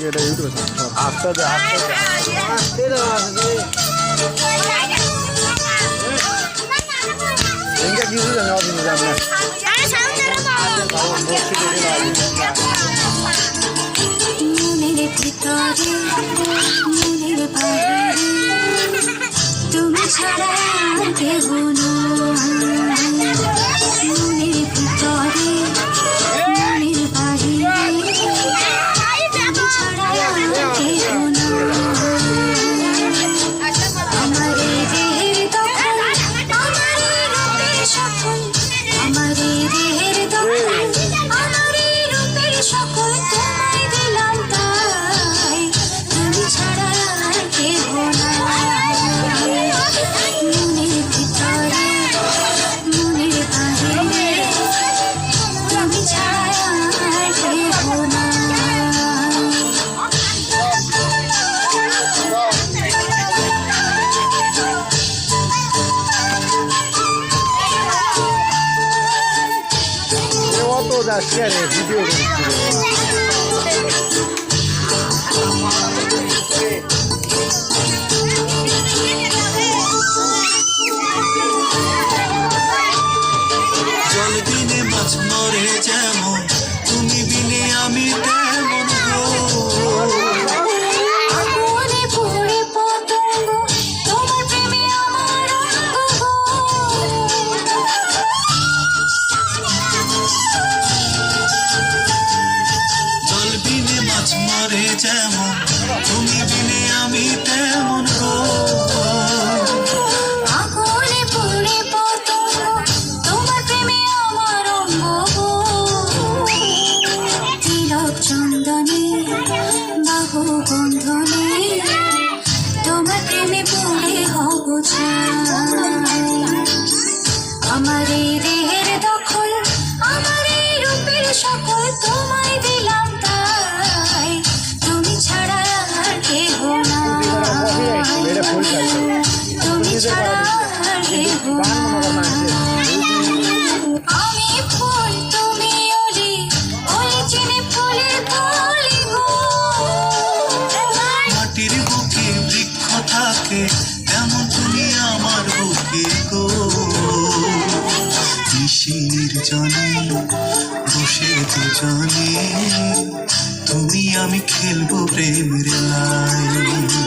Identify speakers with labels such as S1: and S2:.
S1: এটা ইউটিউবে আস্তে
S2: আস্তে আস্তে তুমি ছাড়া
S1: কেউ যাচ্ছে আরে ভিডিও
S3: জল বিনে মাছ মরে যেমন
S2: প্রেমে পড়ে হব আমার এই দেহের দখল আমার এই রূপের সকল তোমায় দিলাম তাই। তুমি ছাড়া আর কেহ তুমি ছাড়া আর কেহ
S3: নিশির জানি বসে দুজনে তুমি আমি খেলব প্রেমের লাই।